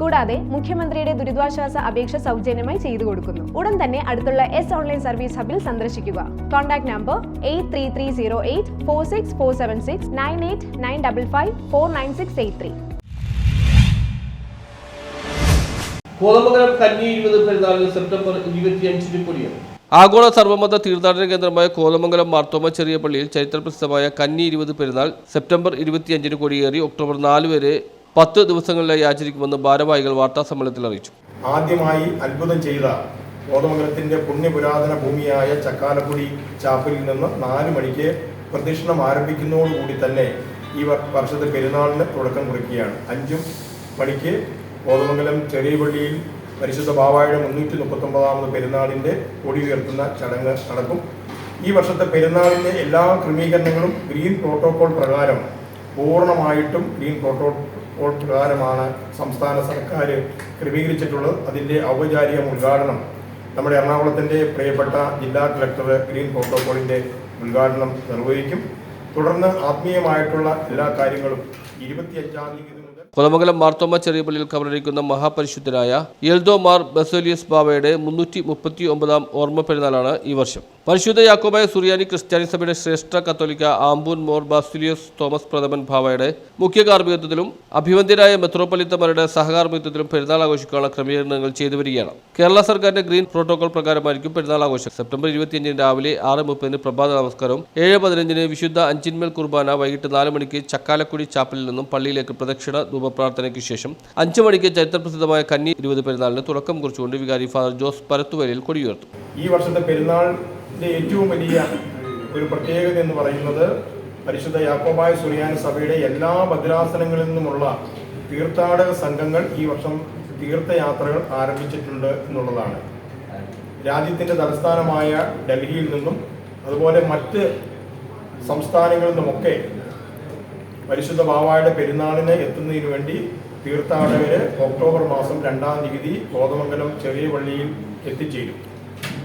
കൂടാതെ മുഖ്യമന്ത്രിയുടെ ദുരിതാശ്വാസ അപേക്ഷ സൗജന്യമായി ചെയ്തു കൊടുക്കുന്നു. ഉടൻ തന്നെ അടുത്തുള്ള എസ് ഓൺലൈൻ സർവീസ് ഹബിൽ സന്ദർശിക്കുക. Contact number eight three three zero eight four six four seven six nine eight nine double five four nine six eight three Kothamangalam കന്നി ഇരുപത് പെരുന്നാളിന് സെപ്റ്റംബർ ഇരുപത്തിയഞ്ചിന് ആഗോള സർവമത തീർത്ഥാടന കേന്ദ്രമായ കോതമംഗലം മാർത്തോമ ചെറിയ പള്ളിയിൽ ചരിത്രപ്രസിദ്ധമായ കന്നി ഇരുപത് പെരുന്നാൾ സെപ്റ്റംബർ ഇരുപത്തിയഞ്ചിന് കൊടിയേറി ഒക്ടോബർ നാല് വരെ പത്ത് ദിവസങ്ങളിലായി ആചരിക്കുമെന്ന് ഭാരവാഹികൾ വാർത്താസമ്മേളനത്തിൽ അറിയിച്ചു. ആദ്യമായി അത്ഭുതം ചെയ്ത കോതമംഗലത്തിന്റെ പുണ്യപുരാതന ഭൂമിയായ ചക്കാലക്കുടി ചാപ്പലിൽ നിന്ന് നാല് മണിക്ക് പ്രദക്ഷിണം ആരംഭിക്കുന്നതോടുകൂടി തന്നെ ഈ വർ- വർഷത്തെ പെരുന്നാളിന് തുടക്കം കുറിക്കുകയാണ്. അഞ്ചും മണിക്ക് കോതമംഗലം ചെറിയ പള്ളിയിൽ പരിശുദ്ധ ബാവായുടെ മുന്നൂറ്റി മുപ്പത്തൊമ്പതാമത് പെരുന്നാളിന്റെ കൊടി ഉയർത്തുന്ന ചടങ്ങ് നടക്കും. ഈ വർഷത്തെ പെരുന്നാളിന്റെ എല്ലാ ക്രമീകരണങ്ങളും ഗ്രീൻ പ്രോട്ടോകോൾ പ്രകാരം പൂർണമായിട്ടും ഗ്രീൻ പ്രോട്ടോകോൾ പ്രകാരമാണ് സംസ്ഥാന സർക്കാർ ക്രമീകരിച്ചിട്ടുള്ളത്. അതിന്റെ ഔപചാരിക ഉദ്ഘാടനം നമ്മുടെ എറണാകുളത്തിന്റെ പ്രിയപ്പെട്ട ജില്ലാ കളക്ടർ ഗ്രീൻ പ്രോട്ടോകോളിന്റെ ഉദ്ഘാടനം നിർവഹിക്കും. തുടർന്ന് ആത്മീയമായിട്ടുള്ള എല്ലാ കാര്യങ്ങളും ഇരുപത്തിയഞ്ചാം തീയതി കോതമംഗലം മാർത്തോമ ചെറിയ പള്ളിയിൽ കബറടിക്കുന്ന മഹാപരിശുദ്ധനായ എൽദോ മാർ ബസോലിയസ് ബാബയുടെ മുന്നൂറ്റി മുപ്പത്തി ഒമ്പതാം ഓർമ്മ പെരുന്നാളാണ് ഈ വർഷം. പരിശുദ്ധ യാക്കോബായ സുറിയാനി ക്രിസ്ത്യാനി സഭയുടെ ശ്രേഷ്ഠ കത്തോലിക്ക ആംബൂൻ മോർ ബാസുലിയസ് തോമസ് പ്രഥമൻ ഭാവയുടെ മുഖ്യ കാർമ്മികത്വത്തിലും അഭിവന്ദ്യരായ മെത്രോപൊലിത്തമാരുടെ സഹകാർമ്മികത്വത്തിലും പെരുന്നാൾ ആഘോഷിക്കാനുള്ള ക്രമീകരണങ്ങൾ ചെയ്തു വരികയാണ്. കേരള സർക്കാരിന്റെ ഗ്രീൻ പ്രോട്ടോകോൾ പ്രകാരമായിരിക്കും പെരുന്നാൾ ആഘോഷം. സെപ്റ്റംബർ ഇരുപത്തിയഞ്ചിന് രാവിലെ ആറ് മുപ്പതിന് പ്രഭാത നമസ്കാരവും ഏഴ് പതിനഞ്ചിന് വിശുദ്ധ അഞ്ചിന്മേൽ കുർബാന വൈകിട്ട് നാല് മണിക്ക് ചക്കാലക്കുടി ചാപ്പലിൽ നിന്നും പള്ളിയിലേക്ക് പ്രദക്ഷിണ ധൂപപ്രാർത്ഥനയ്ക്ക് ശേഷം അഞ്ചു മണിക്ക് ചരിത്രപ്രസിദ്ധമായ കന്നി ഇരുപത് പെരുന്നാളിന് തുടക്കം കുറിച്ചുകൊണ്ട് വികാരി ഫാദർ ജോസ് പരത്തുവരയിൽ കൊടിയുയർത്തും. ഈ വർഷത്തെ പെരുന്നാളിന്റെ ഏറ്റവും വലിയ ഒരു പ്രത്യേകത എന്ന് പറയുന്നത് പരിശുദ്ധ യാക്കോബായ സുറിയാനി സഭയുടെ എല്ലാ ഭദ്രാസനങ്ങളിൽ നിന്നുമുള്ള തീർത്ഥാടക സംഘങ്ങൾ ഈ വർഷം തീർത്ഥയാത്രകൾ ആരംഭിച്ചിട്ടുണ്ട് എന്നുള്ളതാണ്. രാജ്യത്തിന്റെ തലസ്ഥാനമായ ഡൽഹിയിൽ നിന്നും അതുപോലെ മറ്റ് സംസ്ഥാനങ്ങളിൽ നിന്നുമൊക്കെ പരിശുദ്ധ ബാവായുടെ പെരുന്നാളിന് എത്തുന്നതിന് വേണ്ടി തീർത്ഥാടകര് ഒക്ടോബർ മാസം രണ്ടാം തീയതി കോതമംഗലം ചെറിയ പള്ളിയിൽ എത്തിച്ചേരും.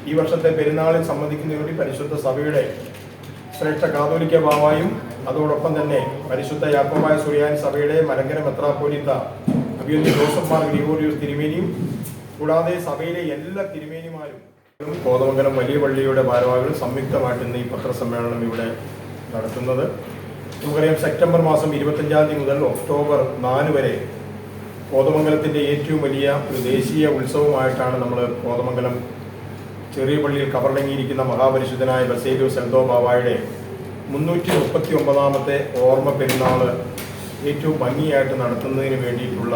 ഈ വർഷത്തെ പെരുന്നാളിൽ സംബന്ധിക്കുന്നതിന് വേണ്ടി പരിശുദ്ധ സഭയുടെ ശ്രേഷ്ഠ കാതോലിക്ക ബാവായും അതോടൊപ്പം തന്നെ പരിശുദ്ധ യാക്കോബായ സുറിയാൻ സഭയുടെ മലങ്കര മെത്രാപ്പോലിത്ത അഭിയന്തി ജോസഫ് മാർ തിരുമേനിയും കൂടാതെ സഭയിലെ എല്ലാ തിരുമേനിമാരും കോതമംഗലം വലിയ പള്ളിയുടെ ഭാരവാഹികൾ സംയുക്തമായിട്ടിന്ന് ഈ പത്രസമ്മേളനം ഇവിടെ നടത്തുന്നത്. നമുക്കറിയാം സെപ്റ്റംബർ മാസം ഇരുപത്തഞ്ചാം തീയതി മുതൽ ഒക്ടോബർ നാല് വരെ കോതമംഗലത്തിന്റെ ഏറ്റവും വലിയ ഒരു ദേശീയ ഉത്സവമായിട്ടാണ് നമ്മൾ കോതമംഗലം ചെറിയ പള്ളിയിൽ കവറടങ്ങിയിരിക്കുന്ന മഹാപരിശുദ്ധനായ ബസേലിയോ സെന്തോ ബാവായുടെ മുന്നൂറ്റി മുപ്പത്തി ഒമ്പതാമത്തെ ഓർമ്മ പെരുന്നാൾ ഏറ്റവും ഭംഗിയായിട്ട് നടത്തുന്നതിന് വേണ്ടിയിട്ടുള്ള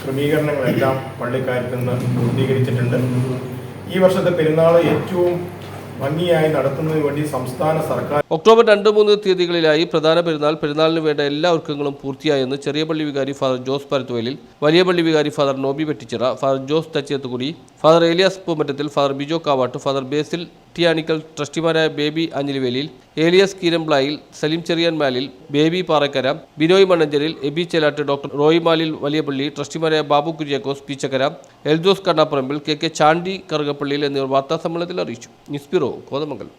ക്രമീകരണങ്ങളെല്ലാം പള്ളിക്കാരത്തിൽ നിന്ന് പൂർത്തീകരിച്ചിട്ടുണ്ട്. ഈ വർഷത്തെ പെരുന്നാൾ ഏറ്റവും ഭംഗിയായി നടത്തുന്നതിന് വേണ്ടി സംസ്ഥാന സർക്കാർ ഒക്ടോബർ രണ്ട് മൂന്ന് തീയതികളിലായി പ്രധാന പെരുന്നാൾ പെരുന്നാളിന് വേണ്ട എല്ലാ ഒരുക്കങ്ങളും പൂർത്തിയായെന്ന് ചെറിയ പള്ളി വികാരി ഫാദർ ജോസ് പരത്തുവലിൽ വലിയ പള്ളി വികാരി father Noby Vettichira father Jose Thachiyathukudi father Elias Poomattathil father Bijo Kavattu father Basil Tiyanikkal ട്രസ്റ്റിമാരായ Baby ആഞ്ഞിലിവേലിയിൽ Elias Keeramplayil Saleem Cheriyanmalil Baby Parakkara Binoy Mannancheril AB Chelattu doctor Roy Malil വലിയപ്പള്ളി ട്രസ്റ്റിമാരായ ബാബു കുര്യാക്കോസ് പീച്ചക്കര എൽദോസ് കണ്ണാപ്പറമ്പിൽ കെ കെ ചാണ്ടി കറുകപ്പള്ളിയിൽ എന്നിവർ വാർത്താസമ്മേളനത്തിൽ അറിയിച്ചു. News bureau Kothamangalam.